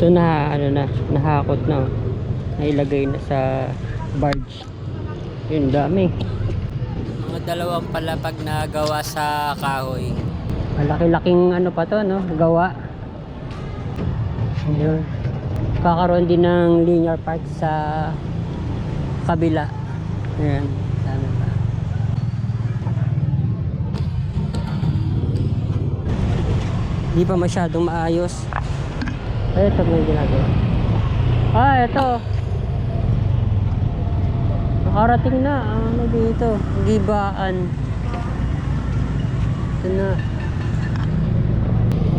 Ito na, ano na, nahakot na. oh. Nailagay na sa barge. Yun, dami. Mga dalawang palapag na gawa sa kahoy. Malaki-laking ano pa to, no? Gawa. Ayun. Kakaroon din ng linear park sa kabila. Ayan, dami pa. Hindi pa masyadong maayos. Ay, ito may ginagawa. Ah, ito. Nakarating na. ang Ano dito? Gibaan. Ito na.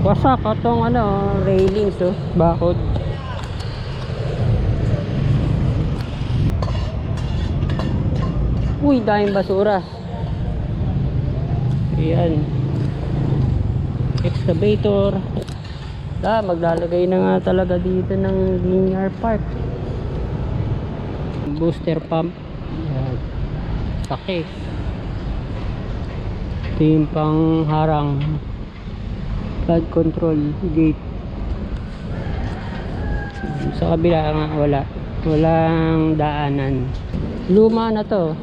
Wasak atong ano, railings oh. Bakod. Uy, daming basura. Ayan. Excavator. Ah, maglalagay na nga talaga dito ng linear park. Booster pump. Ayan. Saki. Ito yung. Flood control gate. Sa kabila nga wala. Walang daanan. Luma na to.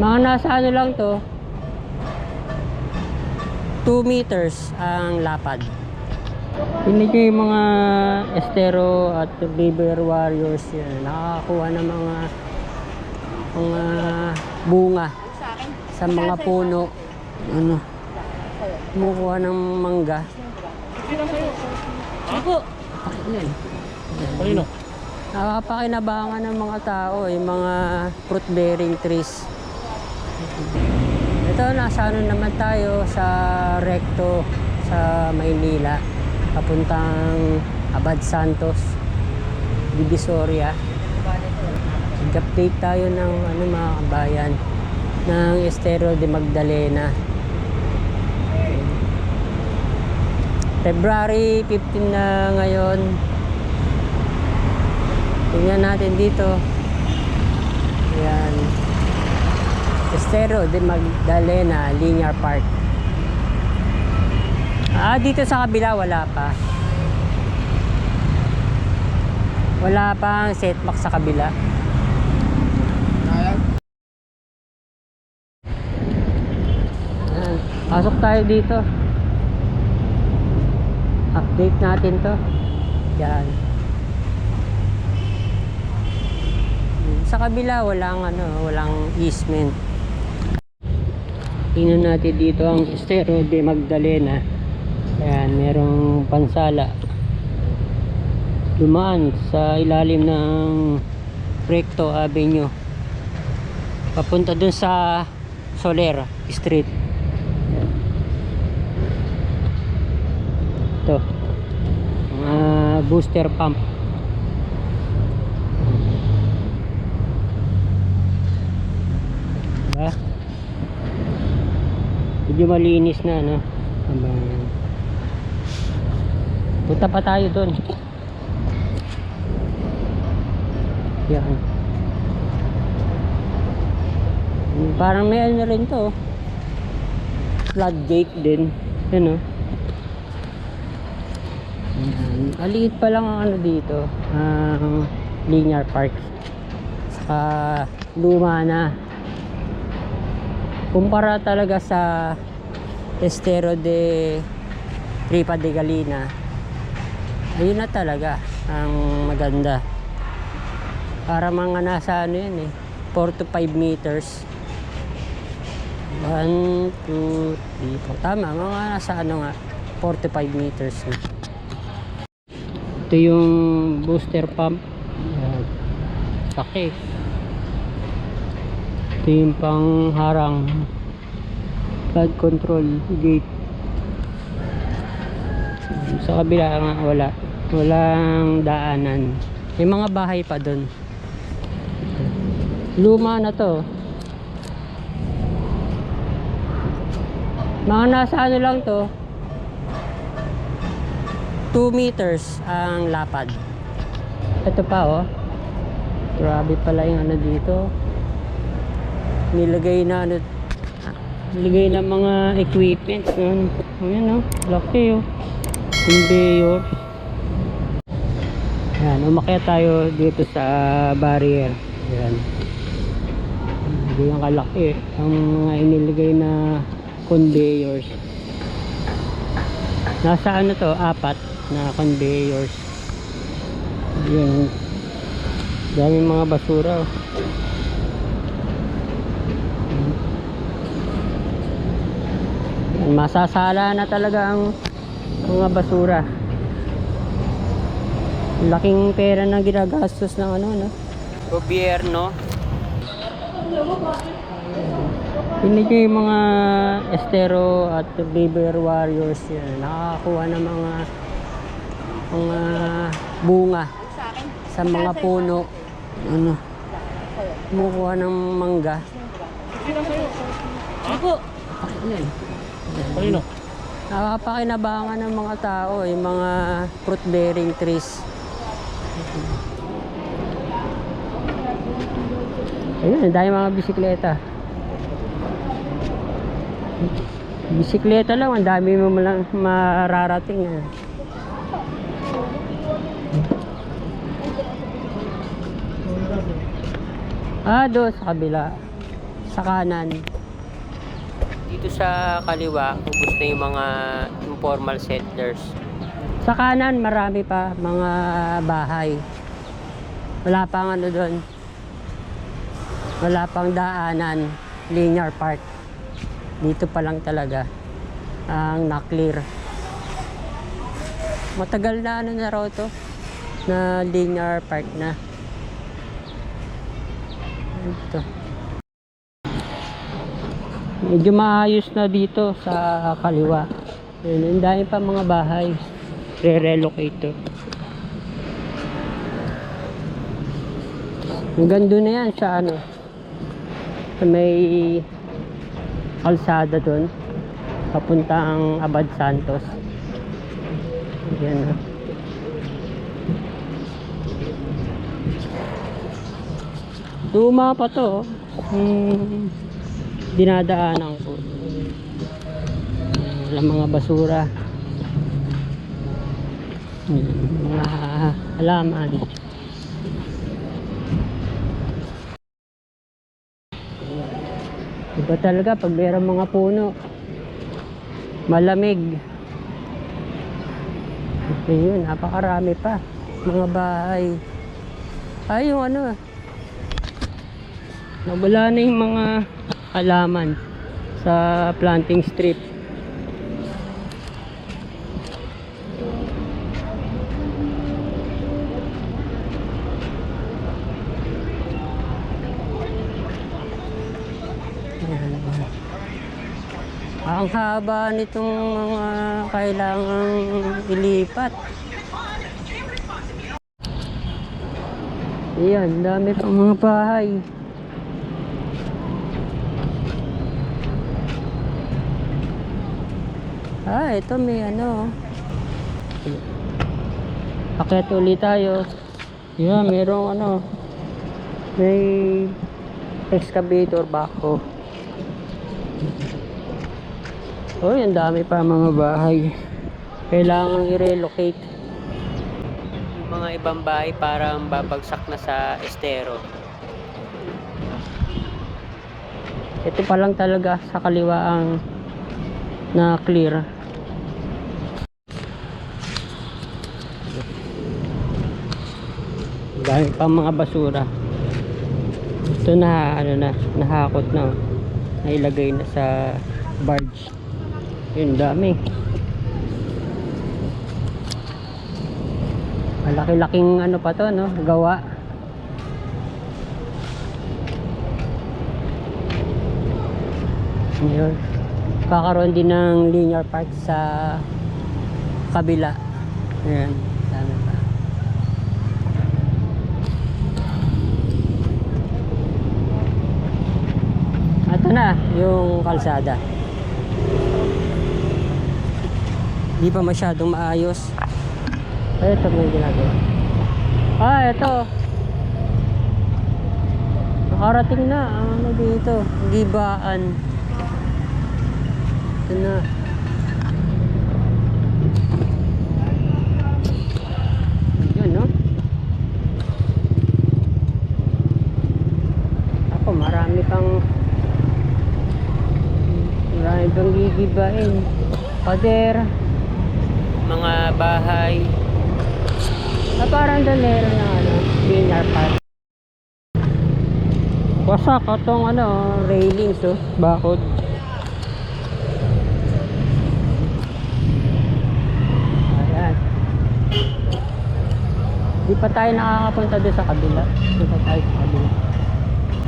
Mga nasa ano lang to. 2 meters ang lapad. Pinigay yung mga estero at river warriors yan. Nakakakuha ng mga mga bunga sa mga puno. Ano? Kumukuha ng mangga. Ako. Kanino? Nakakapakinabangan ng mga tao, yung mga fruit bearing trees. Ito, nasa ano naman tayo sa Recto sa Maynila. Papuntang Abad Santos, Divisoria. Nag-update tayo ng ano mga kabayan ng Estero de Magdalena. February 15 na ngayon. Tingnan natin dito. Ayan. Estero de Magdalena Linear Park. Ah, dito sa kabila wala pa. Wala pang setback sa kabila. Ayan. Pasok tayo dito. Update natin to. Yan. Sa kabila walang ano, walang easement. Tingnan natin dito ang Estero de Magdalena. Ayan, merong pansala. Dumaan sa ilalim ng Recto Avenue. Papunta dun sa Soler Street. Ito. Mga booster pump. Diba? Medyo malinis na, no? Habang... Punta pa tayo doon. Yan. Parang may ano rin to. oh. Floodgate din. Yan, oh. Ayan. Maliit pa lang ang ano dito. Ang linear park. Saka luma na. Kumpara talaga sa Estero de Tripa de Galina. Ayun na talaga ang maganda. Para mga nasa ano yun eh. 4 to 5 meters. 1, 2, 3, 4. Tama, mga nasa ano nga. 4 to 5 meters. Ito yung booster pump. Ayan. Ito yung pangharang. Flood control gate. Sa kabila nga wala. Walang daanan. May mga bahay pa doon. Luma na to. Mga nasa ano lang to. 2 meters ang lapad. Ito pa oh. Grabe pala yung ano dito. Nilagay na ano nilagay na mga equipment. Yun. Ayan oh. Laki oh. Conveyor. Yan, umakyat tayo dito sa barrier. Yan. Hindi yung kalaki. Ang mga inilagay na conveyors. Nasa ano to? Apat na conveyors. Yan. Daming mga basura. oh. Masasala na talaga ang mga basura. Laking pera na ginagastos ng ano, no? Gobyerno. Hindi ko yung mga estero at river warriors yan. Nakakakuha ng mga mga bunga sa mga puno. Ano? Kumukuha ng mangga. Ako. Yan. Kanino? Nakakapakinabangan ng mga tao, yung mga fruit bearing trees. Ayun, dami mga bisikleta. Bisikleta lang, ang dami mo lang mararating. Ah. Ah, doon sa kabila. Sa kanan. Dito sa kaliwa, ubos na yung mga informal settlers. Sa kanan, marami pa mga bahay. Wala pang ano doon. Wala pang daanan, linear park. Dito pa lang talaga ang na-clear. Matagal na ano na raw to na linear park na. Ito. Medyo maayos na dito sa kaliwa. Yun, ang dami pa mga bahay. Re-relocate. Hanggang doon na yan sa ano. Sa may kalsada doon. Papunta ang Abad Santos. Yan na. Luma pa to. oh. Hmm, dinadaanan ko. Walang mga basura. Mga halaman. Iba talaga pag mayroong mga puno. Malamig. Ayun, napakarami pa. Mga bahay. Ay, yung ano, Nawala na yung mga halaman sa planting strip. Ang haba nitong mga kailangang ilipat. Ayan, dami pang mga bahay. Ah, ito may ano. Akyat ulit tayo. Yeah, merong ano. May excavator backhoe. Oh, ang dami pa mga bahay. Kailangan i-relocate. Yung mga ibang bahay parang babagsak na sa estero. Ito pa lang talaga sa kaliwa ang na clear. Dami pa mga basura. Ito na ano na nahakot na. oh. Nailagay na sa barge. Yun dami. Malaki-laking ano pa to no, gawa. Yun. Kakaroon din ng linear park sa kabila. Ayan, dami pa. Ito na, yung kalsada. Hindi pa masyadong maayos. Ay, ito may ginagawa. Ah, ito. Nakarating na ang ano dito, gibaan. Ito na. Yun, no? Gibain. Pader. Mga bahay. Ah, parang doon meron ng ano, linear park. Wasak atong ano, railings oh, bakod. Ayan. Di pa tayo nakakapunta doon sa kabila. Di pa tayo sa kabila.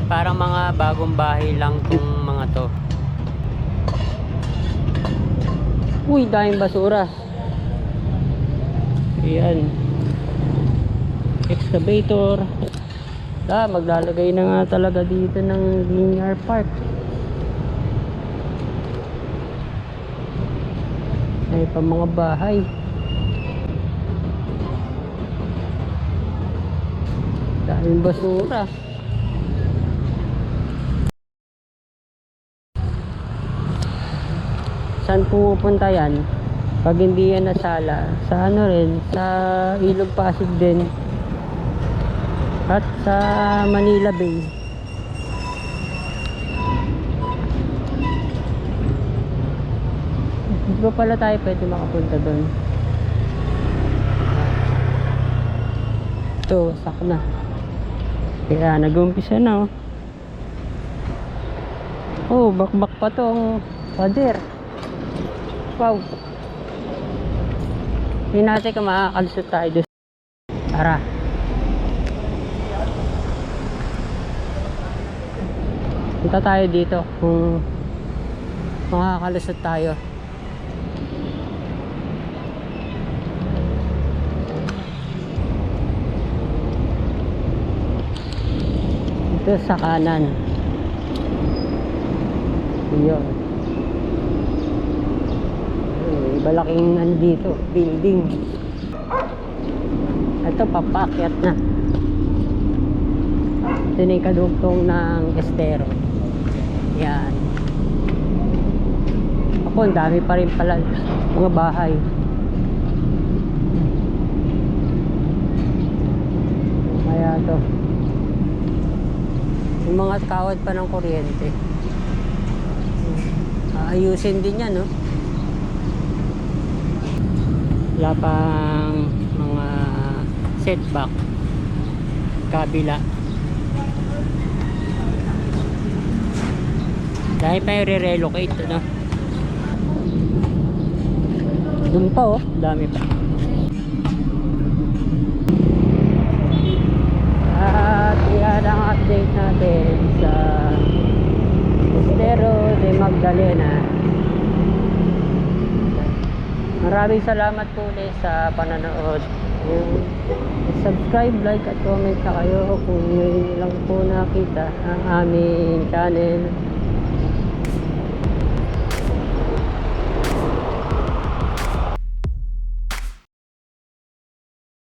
Parang mga bagong bahay lang tong mga to. Uy, daming basura. Ayan. Excavator. Ah, maglalagay na nga talaga dito ng linear park. May pa mga bahay. Daming basura. Saan pupunta yan? Pag hindi yan nasala, sa ano rin, sa Ilog Pasig din. At sa Manila Bay. Hindi pa pala tayo pwede makapunta doon. Ito, sak na. Kaya nag-umpisa na oh. Oh, bakbak pa tong pader. Wow. Hindi natin kung makakalusot tayo doon. Tara. Punta tayo dito kung makakalusot tayo. Dito sa kanan. Yun. Ay, Malaking nandito, building. Ito, papakyat na. Ito na yung kadugtong ng estero. Yan. Ako, ang dami pa rin pala mga bahay. Kaya to. Yung mga kawad pa ng kuryente. Aayusin din yan, no? Wala pang mga setback. Kabila. Dahil pa yung re-relocate, ano? Doon pa, oh. Dami pa. At yan ang update natin sa Estero de Magdalena. Maraming salamat po ulit sa pananood. Yung subscribe, like at comment na kayo kung ngayon lang po nakita ang aming channel.